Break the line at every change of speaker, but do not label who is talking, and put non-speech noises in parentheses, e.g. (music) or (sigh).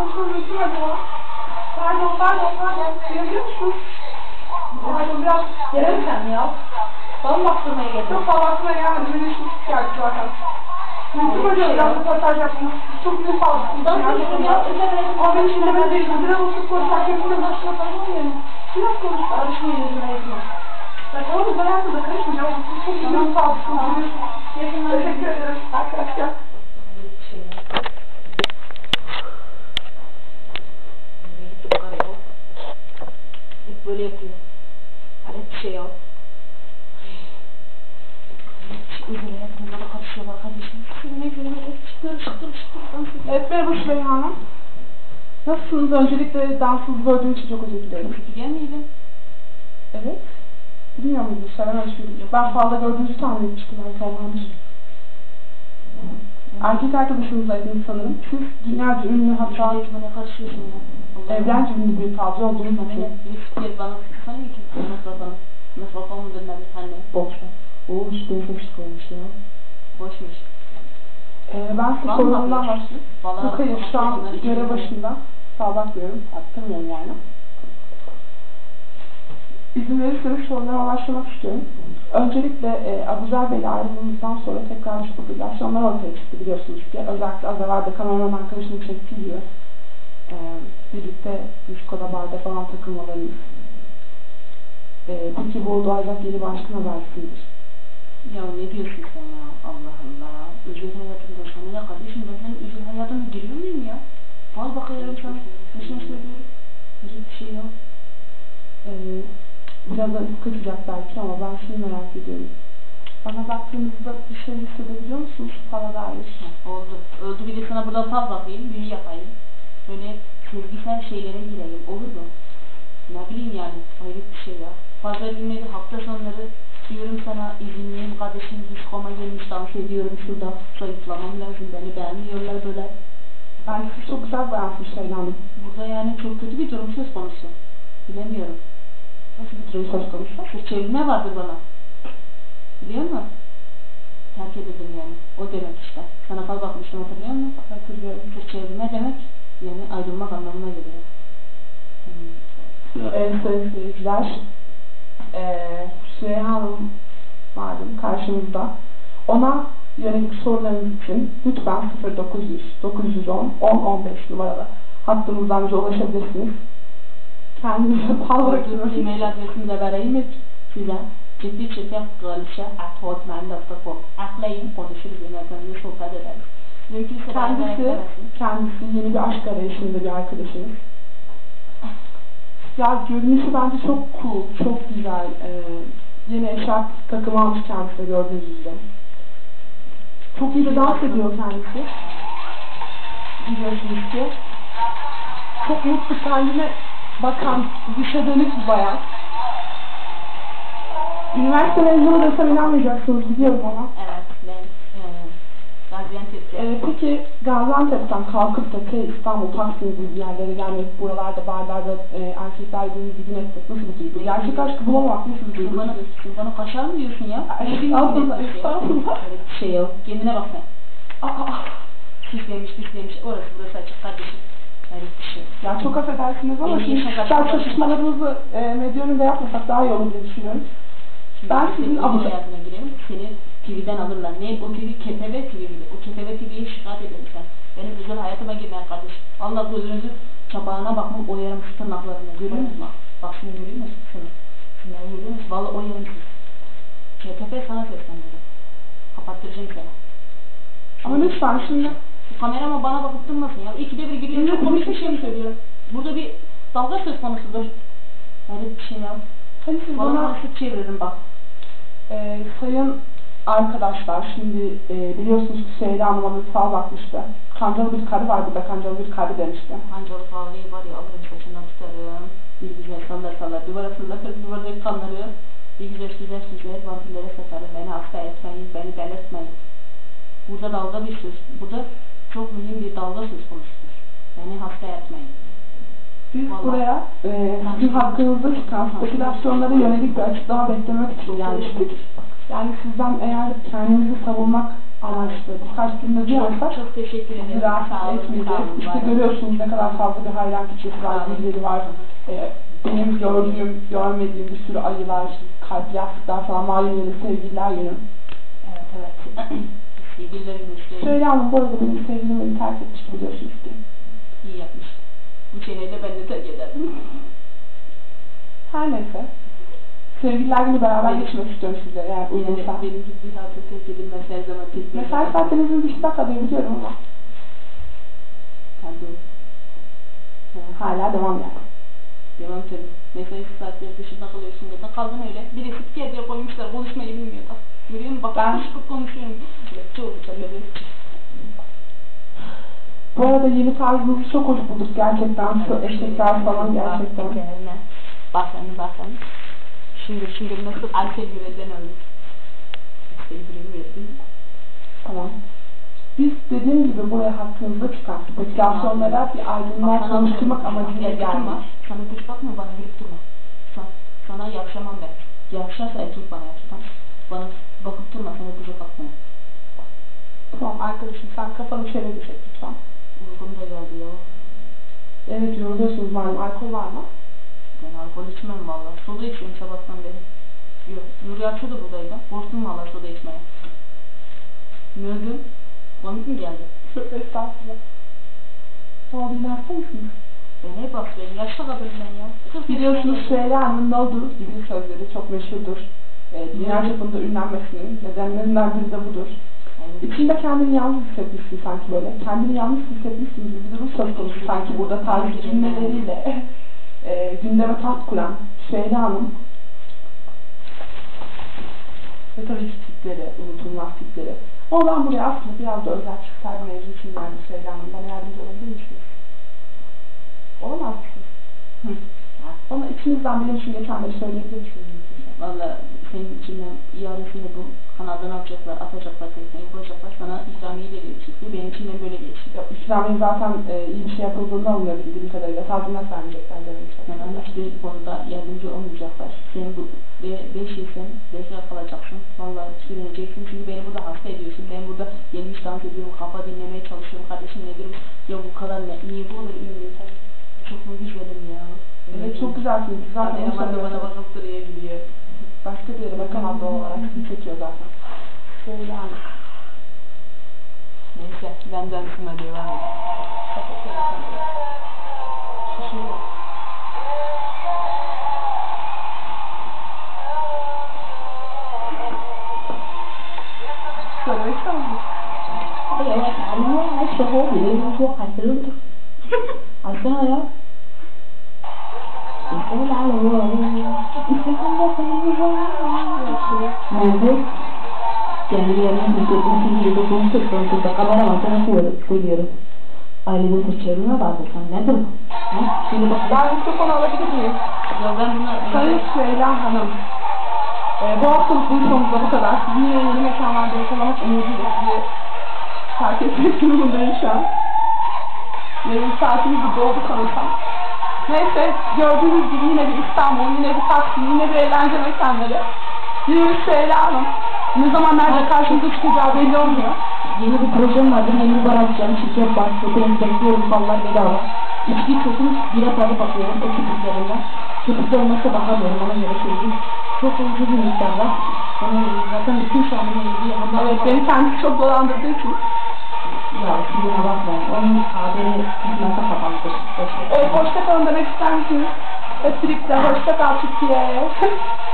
konuşmamızı acaba? Pardon, pardon, pardon. Duyabiliyor musun? Pardon, biraz
Gelelim sen ya. Bana mı baktırmaya geldin?
çok fazla aklıma gelmedi. Benim için geldi zaten. Mümkün hocam biraz röportaj yaptınız. Çok büyük sağlık.
Ben konuştum ya. Üzerine
Ama benim için demedi değil. Biraz olsun konuşmak yapıyorum. Başına tanımıyorum. Biraz konuş.
Karışmayın yüzüne yüzüne.
Bak oğlum ben hakkında karışmayacağım. Siz çok büyük sağlık.
Yakınlar.
Teşekkür ederim arkadaşlar.
Hep böyle yapıyor. Hayret bir şey ya. Özel hayatımda da karışıyorlar kardeşim. Şuraya göre şıkır şıkır dans ediyor.
Evet merhaba Süleyha Hanım. Nasılsınız? Öncelikle dansınızı gördüğüm için çok özür dilerim.
Kötü gelmeydin.
Evet. Bilmiyor muydunuz? Söylememiş miydim? Ben fazla gördüğünüzü tahmin etmiştim belki ondandır. Erkek arkadaşınızlaydınız sanırım. Siz dünyaca ünlü hatta
Bana karışıyorsun ya. Allah
evrenci ünlü bir falcı olduğunuz
Bana
için.
ne? Bir fikir bana sıksana ki. Nasıl bana? Nasıl babamı dinledi anne.
Boş ver. Oo işte benim koymuş ya.
Boşmuş.
Ee, ben
Vallahi
sorunumdan başlayayım. Yok hayır şu an görev başında. Sağ bakmıyorum. Attırmıyorum yani. İzin verirseniz sorularıma başlamak istiyorum. Öncelikle e, Abuzer Bey'le ayrılığımızdan sonra tekrar spekülasyonlar ortaya çıktı biliyorsunuz ki. Özellikle az evvel de kameraman arkadaşının çektiği gibi e, birlikte Disko'da barda falan takılmalarınız. E, peki bu doğacak yeni başkan habersidir.
Ya ne diyorsun sen ya? Allah Allah. Özel hayatımda sana ne kardeşim ben senin özel hayatına giriyor muyum ya? Al bakıyorum sana. Peşine söylüyorum. Böyle bir şey yok.
E, biraz da kaçacak belki ama ben şunu merak ediyorum. Bana baktığınızda bir şey hissedebiliyor musunuz falan dair?
Oldu. Öldü bir de sana burada fal bakayım, büyü yapayım. Böyle sevgisel şeylere gireyim. Olur mu? Ne bileyim yani. Hayret bir şey ya. Pazar günleri, hafta sonları diyorum sana izinliyim kardeşim diskoma gelmiş dans ediyorum şurada zayıflamam lazım beni beğenmiyorlar böyle.
Ben siz çok güzel Şeyda Hanım.
Burada yani çok kötü bir durum söz konusu. Bilemiyorum.
Nasıl bir durum söz konusu?
Sırt çevirme vardır bana. Biliyor musun? Terk edildim yani. O demek işte. Sana fal bakmıştım hatırlıyor musun?
Hatırlıyorum.
Sırt çevirme demek yani ayrılmak anlamına geliyor. Hmm.
Evet seyirciler. Ee, Süleyha Hanım malum karşımızda. Ona yönelik sorularınız için lütfen 0900 910 10 15 numaralı hattımızdan bize ulaşabilirsiniz. Kendinize (laughs)
Orada
bırakıyoruz.
e-mail adresimi de vereyim mi size? Ciddi çeker kraliçe at hotmail.com Atlayın konuşuruz yönetmenimle sohbet ederiz. Mümkünse
Kendisi, kendisi yeni bir aşk arayışında bir arkadaşımız. Ya görünüşü bence çok cool, çok güzel. Ee, yeni eşarp takımı almış kendisi gördüğünüz üzere. Çok iyi de dans ediyor kendisi. Biliyorsunuz ki. Çok mutlu kendine bakan, dışa dönük bir bayan. Üniversite mezunu desem inanmayacaksınız biliyorum ama.
Ben Gaziantep'te.
Ee, peki Gaziantep'ten kalkıp da şey, İstanbul, Taksim gibi yerlere gelmek, buralarda, barlarda e, erkekler birbirini gün etmek nasıl bir duygu? Gerçek aşkı bulamamak nasıl bir duygu?
bana, bana kaşar mı diyorsun ya? Bileyim
estağfurullah,
ben şey. Öyle bir şey yok. Kendine bak sen.
Aa, aa.
Pislemiş pislemiş. Orası burası açık kardeşim. Bir şey.
Ya çok affedersiniz ama şimdi
kaçmak
çatışmalarımızı e, medya önünde yapmasak daha iyi olur diye düşünüyorum.
Şimdi
Ben sizin adı-
hayatına girelim. Seni TV'den alırlar. Ne? O TV KTV TV O şikayet ederim sen. Benim özel hayatıma girmeyen kardeş. Allah gözünüzü çapağına bakmam oyarım şu tırnaklarını. Görüyor musun? Bak, bak şunu görüyor musun? Şunu. Şunları görüyor musun? Vallahi oyarım siz. KTV sana seslendiriyor. Kapattıracağım seni.
Ama lütfen şimdi
Bu kamerama bana bakıp durmasın ya. İkide bir giriyor. Çok komik bir şey mi söylüyorum? Burada bir dalga söz konusudur. Hayret bir şey ya.
hani siz
Bana
bana
çeviririm bak.
e, sayın arkadaşlar şimdi e, biliyorsunuz ki Süheyla Hanım'a bir fal bakmıştı. Kancalı bir karı var burada kancalı bir karı demişti.
Ancalı favrayı var ya alırım saçından tutarım. Bir güzel sallar sallar. Duvara fırlatır duvardaki kanları. Bir güzel süzer süzer vampirlere satarım. Beni hasta etmeyin. Beni belirtmeyin. Burada dalga bir söz. Burada çok mühim bir dalga söz konusudur. Beni hasta etmeyin.
Biz
Vallahi.
buraya e, sizin hakkınızda çıkan spekülasyonlara yönelik bir açıklama beklemek için gelmiştik. Yani sizden eğer kendinizi savunmak amaçlı birkaç cümle duyarsak
Çok teşekkür ederim.
rahatsız
Sağ olun, sağ olun,
İşte
var olun.
görüyorsunuz ne kadar fazla bir hayran kitlesi var,
Sağ olun.
birileri var. Ee, benim gördüğüm, görmediğim bir sürü ayılar, kalp yastıklar falan malum ya da sevgililer günü.
Evet evet. Sevgililer günü işte.
Hanım bu arada benim sevgilim beni terk etmişti biliyorsunuz ki.
İyi yapmış. Bu çeneyle ben de terk ederdim.
Her neyse. Sevgililer günü beraber
Evet.
geçirmek istiyorum sizlere eğer
Yani
uygunsa.
benim bir hatta terk edilmez her zaman tek bir
Mesai saatlerinizin dışında kalıyor biliyorum ama
Pardon. Ha,
hala devam yani.
Devam tabii. Mesai saatleri dışında kalıyorsun da kaldın öyle. Bir yerde koymuşlar konuşmayı bilmiyor da. Görüyor musun? Bak
Ben-
ben konuşuyorum. Rapçi olacağım evet.
Bu arada yeni tarzınızı çok hoş bulduk gerçekten. Şu eşekler falan gerçekten.
Bakın bakın. Şimdi şimdi nasıl alkol yüreğden öldü. Alkol yüreği verdim.
Tamam. Biz dediğim gibi buraya hakkınızda çıkan spekülasyonlara bir aydınlığa konuşturmak amacıyla geldik.
Sana düş bakma bana gülüp durma. Sana, sana yakışamam ben. Yakışarsa erkek bana tamam? Bana bakıp durma sana düze bakma.
Tamam arkadaşım sen kafanı şöyle çek lütfen.
Uygun da geldi ya.
Evet yoruluyorsunuz malum. Alkol var mı?
Ben alkol içmem valla. Soda içiyorum sabahtan beri. Yok. Nuri Akça da buradaydı. Korktum valla soda içmeye. Ne oldu? Komik mi geldi?
Estağfurullah. Beni hasta mısınız?
Ben hep hastayım. Yaşlı kadınım ben ya. Kırk
Biliyorsunuz
yaşındayım.
Süheyla Hanım'ın olduğu bizim sözleri çok meşhurdur. Ee, dünya çapında ünlenmesinin nedenlerinden biri de budur.
Aynen.
İçinde kendini yalnız hissetmişsin sanki böyle. Kendini yalnız hissetmişsin gibi bir durum söz konusu sanki burada tarzı cümleleriyle (laughs) e, gündeme taht kuran Süheyla Hanım ve tabii ki tipleri, unutulmaz tipleri. Ama ben buraya aslında biraz da özel çıksar bir mevzu için geldim Süheyla Hanım. Bana yardımcı olabilir misiniz? Olamaz mısınız? Bana içinizden benim için geçenleri söyleyebilir misiniz?
Valla senin içinden seni bu kanaldan alacaklar, atacaklar, tekneyi koyacaklar. Sana ikramiye veriyor çıktı. Benim içimden böyle geçti.
Ya, İslami zaten e, iyi bir şey yapıldığında alınıyor bildiğim kadarıyla. Tazminat vermeyecekler demek istedim.
hiçbir konuda yardımcı olmayacaklar. Sen bu ve 5 yıl sen bekar kalacaksın. Valla sürüneceksin çünkü beni burada hasta ediyorsun. Ben burada gelmiş dans ediyorum, kafa dinlemeye çalışıyorum. Kardeşim nedir? Ya bu kadar ne? Niye bu kadar ünlüyüm? Çok mu güzelim ya?
Evet çok güzelsiniz. Zaten
da bana bakıp duruyor gülüyor.
Başka bir yere bakamaz doğal olarak. Sizi çekiyor zaten. Şöyle yani.
Neyse ben dönsün hadi devam edeyim.
Kapatıyorum kamerayı. Şişiyor.
Sorun kalmış. Ay yavaş. Ama şu hobbi. Bu hastalık. Aslında ya. Nerede? Kendilerinin hissetmesi gibi konuştuk. Burada kamera masana koyuyoruz. Ailede saçlarına bağlı. Sen nedir bu? Ha? Şimdi bak.
Ben mikrofonu alabilir miyim?
Ya ben buna...
Sayın Süheyla Hanım, e, bu haftalık buluşmamızda bu kadar. Sizi yine yeni mekanlarda yakalamak umuduyla sizi terk etmek durumundayım şu an. Yayın saatimiz de doldu sanırsam. Neyse, gördüğünüz gibi yine bir İstanbul, yine bir Taksim, yine bir eğlence mekanları. Süheyla Hanım. Ne zaman nerede karşımıza çıkacağı belli olmuyor.
Yeni bir projem vardır. Yeni bir bar açacağım. Şirket var. Hepinizi bekliyorum. Ballar bedava. İçki köpük bira tadı bakıyorum. O köpüklerinden. Köpük olmazsa bakamıyorum. Ona göre söyleyeyim. Çok ucuz bir miktar var. Göre zaten bütün şu anın ilgili yanında.
Evet, beni kendisi çok dolandırdığı için.
Ya sizin bakmayın. Onun haberi kısmetse kapanmıştır.
Evet, hoşça kalın demek ister misiniz? Hep birlikte hoşça kal Türkiye. (laughs)